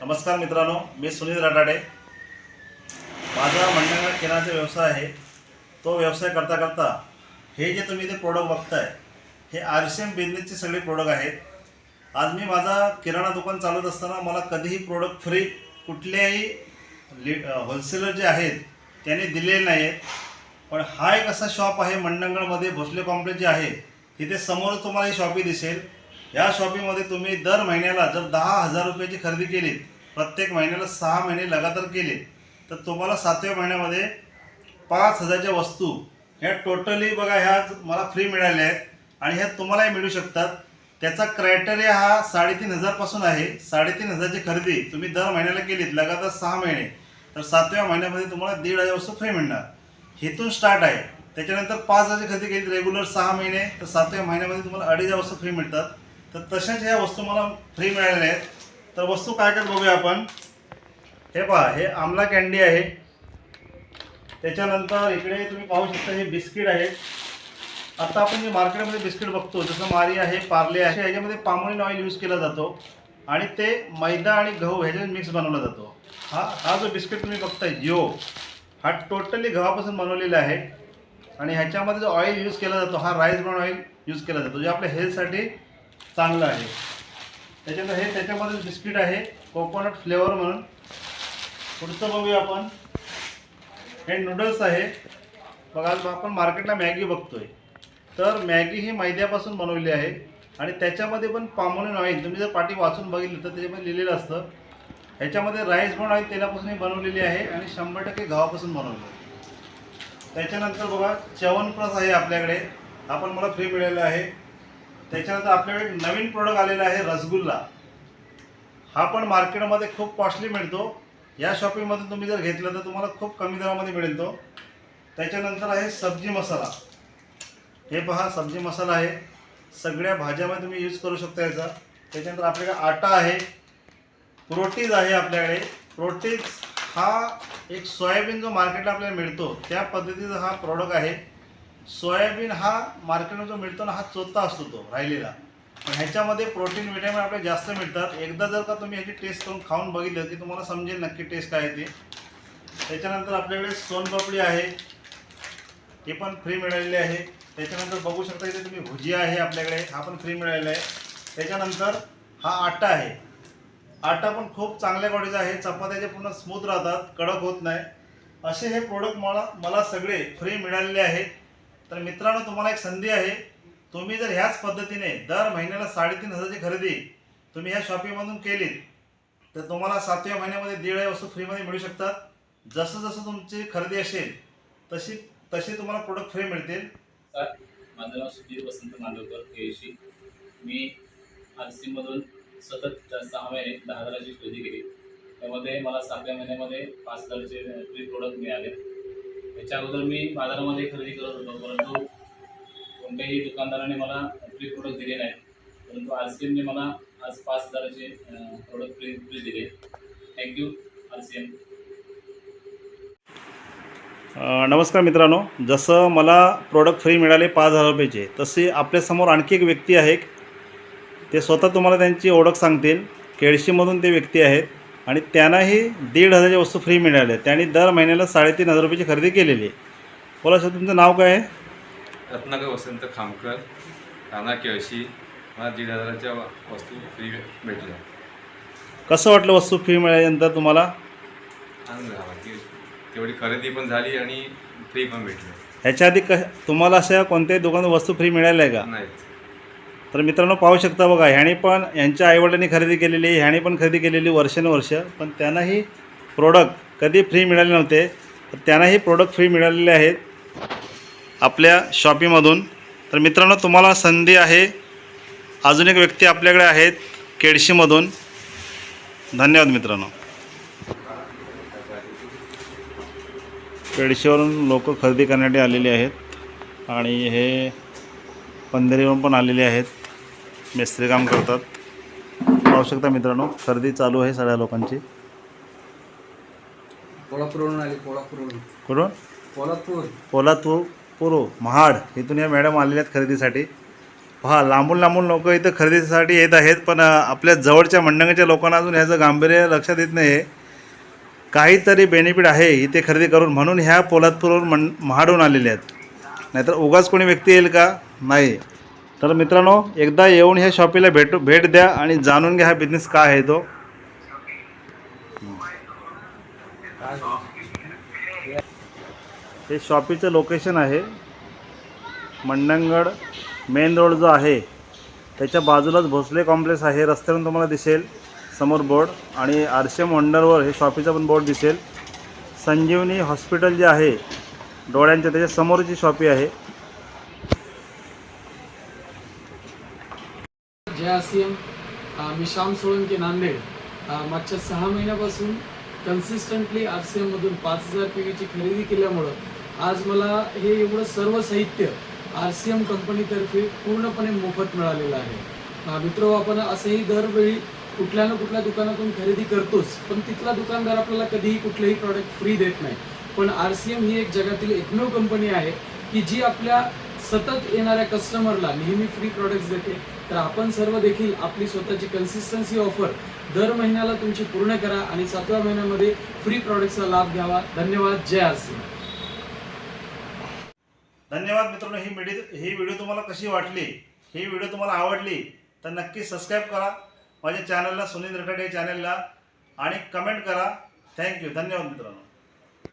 नमस्कार मित्रांनो मी सुनील राटाडे. माझा मंडळ किराणाचा व्यवसाय आहे. तो व्यवसाय करता करता हे जे तुम्ही ते प्रोडक्ट बघताय हे आर सी एम बिझनेसचे सगळे प्रोडक्ट आहेत. आज मी माझा किराणा दुकान चालवत असताना मला कधीही प्रोडक्ट फ्री कुठल्याही लि होलसेलर जे आहेत त्यांनी दिलेले नाही आहेत पण हा एक असा शॉप आहे मंडंगळमध्ये भोसले कॉम्प्लेक्स जे आहे तिथे समोर तुम्हाला ही शॉपही दिसेल. या शॉपिंगमध्ये तुम्ही दर महिन्याला जर दहा हजार रुपयाची खरेदी केलीत प्रत्येक महिन्याला सहा महिने लगातार केले तर तुम्हाला सातव्या महिन्यामध्ये पाच हजारच्या वस्तू ह्या टोटली बघा ह्या मला फ्री मिळाल्या आहेत आणि ह्या तुम्हालाही मिळू शकतात. त्याचा क्रायटेरिया हा साडेतीन हजारपासून आहे. साडेतीन हजारची खरेदी तुम्ही दर महिन्याला केलीत लगातार सहा महिने तर सातव्या महिन्यामध्ये तुम्हाला दीड हजार वस्तू फ्री मिळणार. हेतून स्टार्ट आहे. त्याच्यानंतर पाच हजारची खरेदी केली रेग्युलर सहा महिने तर सातव्या महिन्यामध्ये तुम्हाला अडीच हजार वस्तू फ्री मिळतात. तर तशाच ह्या वस्तू मला फ्री मिळालेल्या आहेत. तर वस्तू काय काय बघूया आपण. हे पहा हे आमला कॅन्डी आहे. त्याच्यानंतर इकडे तुम्ही पाहू शकता हे बिस्किट आहे. आता आपण जे मार्केटमध्ये बिस्किट बघतो जसं मारी आहे पार्ले आहे ह्याच्यामध्ये पामोलिन ऑइल यूज केला जातो. आणि ते मैदा आणि गहू ह्याच्यात मिक्स बनवला जातो. हा हा जो बिस्किट तुम्ही बघताय जिओ हा टोटली गव्हापासून बनवलेला आहे. आणि ह्याच्यामध्ये जो ऑइल यूज केला जातो हा राईस ब्राऊन ऑइल यूज केला जातो जे आपल्या हेल्थसाठी चांगलं आहे. त्याच्यानंतर हे त्याच्यामध्ये बिस्किट आहे कोकोनट फ्लेवर म्हणून. पुढचं बघूया आपण. हे नूडल्स आहे. बघा आपण मार्केटला मॅगी बघतोय. तर मॅगी ही मैद्यापासून बनवली आहे. आणि त्याच्यामध्ये पण पामोलिन ऑइल तुम्ही जर पाठी वाचून बघितलं तर त्याच्यामध्ये लिहिलेलं असतं. ह्याच्यामध्ये राईस पण ऑइल तेलापासून ही बनवलेली आहे आणि शंभर टक्के गव्हापासून बनवली आहे. त्याच्यानंतर बघा च्यवनप्राश आहे आपल्याकडे. आपण मला फ्री मिळालेलं आहे. त्याच्यानंतर आपल्याकडे नवीन प्रोडक्ट आलेला आहे रसगुल्ला. हा पण मार्केटमध्ये खूप कॉस्टली मिळतो. या शॉपिंगमधून तुम्ही जर घेतलं तर तुम्हाला खूप कमी दरामध्ये मिळेल तो. त्याच्यानंतर आहे सब्जी मसाला. हे पहा सब्जी मसाला आहे. सगळ्या भाज्यामध्ये तुम्ही यूज करू शकता याचा. त्याच्यानंतर आपल्याकडे आटा आहे. प्रोटीज आहे आपल्याकडे. प्रोटीज हा एक सोयाबीन जो मार्केटला आपल्याला मिळतो त्या पद्धतीचा हा प्रॉडक्ट आहे. सोयाबीन हा मार्केटमध्ये जो मिळतो ना हा चोथा असतो तो राहिलेला. पण ह्याच्यामध्ये प्रोटीन विटॅमिन आपल्याला जास्त मिळतात. एकदा जर का तुम्ही ह्याची टेस्ट करून खाऊन बघितलं की तुम्हाला समजेल नक्की टेस्ट काय आहे ते. त्याच्यानंतर आपल्याकडे सोनपापडी आहे. हे पण फ्री मिळालेली आहे. त्याच्यानंतर बघू शकता इथे तुम्ही भुजिया आहे आपल्याकडे हा पण फ्री मिळालेला आहे. त्याच्यानंतर हा आटा आहे. आटा पण खूप चांगल्या क्वालिटीचा आहे. चपात्याचे पूर्ण स्मूथ राहतात कडक होत नाही. असे हे प्रोडक्ट मला मला सगळे फ्री मिळालेले आहेत. तर मित्रांनो तुम्हाला एक संधी आहे. तुम्ही जर ह्याच पद्धतीने दर महिन्याला साडेतीन हजारची खरेदी तुम्ही ह्या शॉपिंगमधून केलीत तर तुम्हाला सातव्या महिन्यामध्ये दीड वस्तू फ्रीमध्ये मिळू शकतात. जसं जसं तुमची खरेदी असेल तशी तशी तुम्हाला प्रोडक्ट फ्री मिळतील. नमस्कार माझं नाव सुधीर वसंत मांडवकर केशी मी आर सीमधून सतत सहा महिने दहा हजाराची खरेदी केली. त्यामध्ये मला सातव्या महिन्यामध्ये पाच हजारचे फ्री प्रोडक्ट मिळाले. त्याच्या अगोदर मी बाजारामध्ये खरेदी करत होतो परंतु कोणत्याही दुकानदाराने मला फ्री प्रोडक्ट दिले नाहीत परंतु आर सी एमने मला आज पाच हजाराचे प्रोडक्ट फ्री फ्री दिले. Thank you R C M नमस्कार मित्रांनो. जसं मला प्रोडक्ट फ्री मिळाले पाच हजार रुपयाचे तसे आपल्यासमोर आणखी एक व्यक्ती आहे ते स्वतः तुम्हाला त्यांची ओळख सांगतील. केळशीमधून ते व्यक्ती आहेत. आणि त्यांनाही दीड हजारच्या वस्तू फ्री मिळाल्या. त्यांनी दर महिन्याला साडेतीन हजार रुपयाची खरेदी केलेली. आहे बोला सर तुमचं नाव काय आहे? रत्नाकर वसंत खामकर राणा केळशी मला दीड हजाराच्या वस्तू फ्री भेटल्या. कसं वाटलं वस्तू फ्री मिळाल्यानंतर तुम्हाला? तेवढी खरेदी पण झाली आणि फ्री पण भेटली. ह्याच्या आधी क तुम्हाला अशा कोणत्याही दुकानात वस्तू फ्री मिळाल्या आहे का? नाहीच तर मित्रांनो पाहू शकता बघा ह्याने पण यांच्या आईवडिलांनी खरेदी केलेली ह्याने पण खरेदी केलेली वर्षानुवर्ष. पण त्यांनाही प्रोडक्ट कधी फ्री मिळाले नव्हते. तर त्यांनाही प्रोडक्ट फ्री मिळालेले आहेत आपल्या शॉपीमधून तर मित्रांनो तुम्हाला संधी आहे. अजून एक व्यक्ती आपल्याकडे आहेत केडशीमधून धन्यवाद मित्रांनो. केडशीवरून लोक खरेदी करण्यासाठी आलेले आहेत. आणि हे पंधरीवरून पण आलेले आहेत. मिस्त्री काम करतात. पाहू शकता मित्रांनो खरेदी चालू आहे सगळ्या लोकांची. कोल्हापूरवरून आली कोल्हापूरवरून. कुठून कोल्हापूर. पोलादपूर पुरो महाड इथून या मॅडम आलेल्या आहेत खरेदीसाठी. पहा लांबून लांबून लोक इथं खरेदीसाठी येत आहेत पण आपल्या जवळच्या मंडळाच्या लोकांना अजून ह्याचं गांभीर्य लक्षात येत नाही काहीतरी बेनिफिट आहे इथे खरेदी करून म्हणून ह्या पोलादपूरवरून मं महाडून आलेले आहेत. नाहीतर उगाच कोणी व्यक्ती येईल का? नाही. तर मित्रांनो एकदा येऊन ह्या शॉपीला भेट भेट द्या आणि जाणून घ्या हा बिझनेस काय आहे तो. हे शॉपीचं लोकेशन आहे. मंडणगड मेन रोड जो आहे त्याच्या बाजूलाच भोसले कॉम्प्लेक्स आहे. रस्त्यावरून तुम्हाला दिसेल समोर बोर्ड आणि आरशेम वंडरवर हे शॉपीचा पण बोर्ड दिसेल. संजीवनी हॉस्पिटल जे आहे डोळ्यांच्या त्याच्या समोरची शॉपी आहे जय आसियम मी श्याम सोळंके नांदेड. मागच्या सहा महिन्यापासून कन्सिस्टंटली आर सी एममधून पाच हजार पी व्हीची खरेदी केल्यामुळं आज मला हे एवढं सर्व साहित्य आर सी एम कंपनीतर्फे पूर्णपणे मोफत मिळालेलं आहे. मित्र आपण असंही दरवेळी कुठल्या ना कुठल्या दुकानातून खरेदी करतोच पण तिथला दुकानदार आपल्याला कधीही कुठलेही प्रॉडक्ट फ्री देत नाही. पण आर सी एम ही एक जगातील एकमेव कंपनी आहे की जी आपल्या सतत येणाऱ्या कस्टमरला नेहमी फ्री प्रॉडक्ट्स देते. तर आपण सर्व देखील आपली स्वतःची कन्सिस्टन्सी ऑफर दर महिन्याला तुमची पूर्ण करा आणि सातव्या महिन्यामध्ये फ्री प्रॉडक्टचा लाभ घ्यावा. धन्यवाद. जय आरसी धन्यवाद मित्रांनो. ही मिडी ही व्हिडिओ तुम्हाला कशी वाटली? ही व्हिडिओ तुम्हाला आवडली? तर नक्की सबस्क्राईब करा. माझ्या चॅनलला सुनील रटाडे चॅनलला आणि कमेंट करा. थँक्यू धन्यवाद मित्रांनो.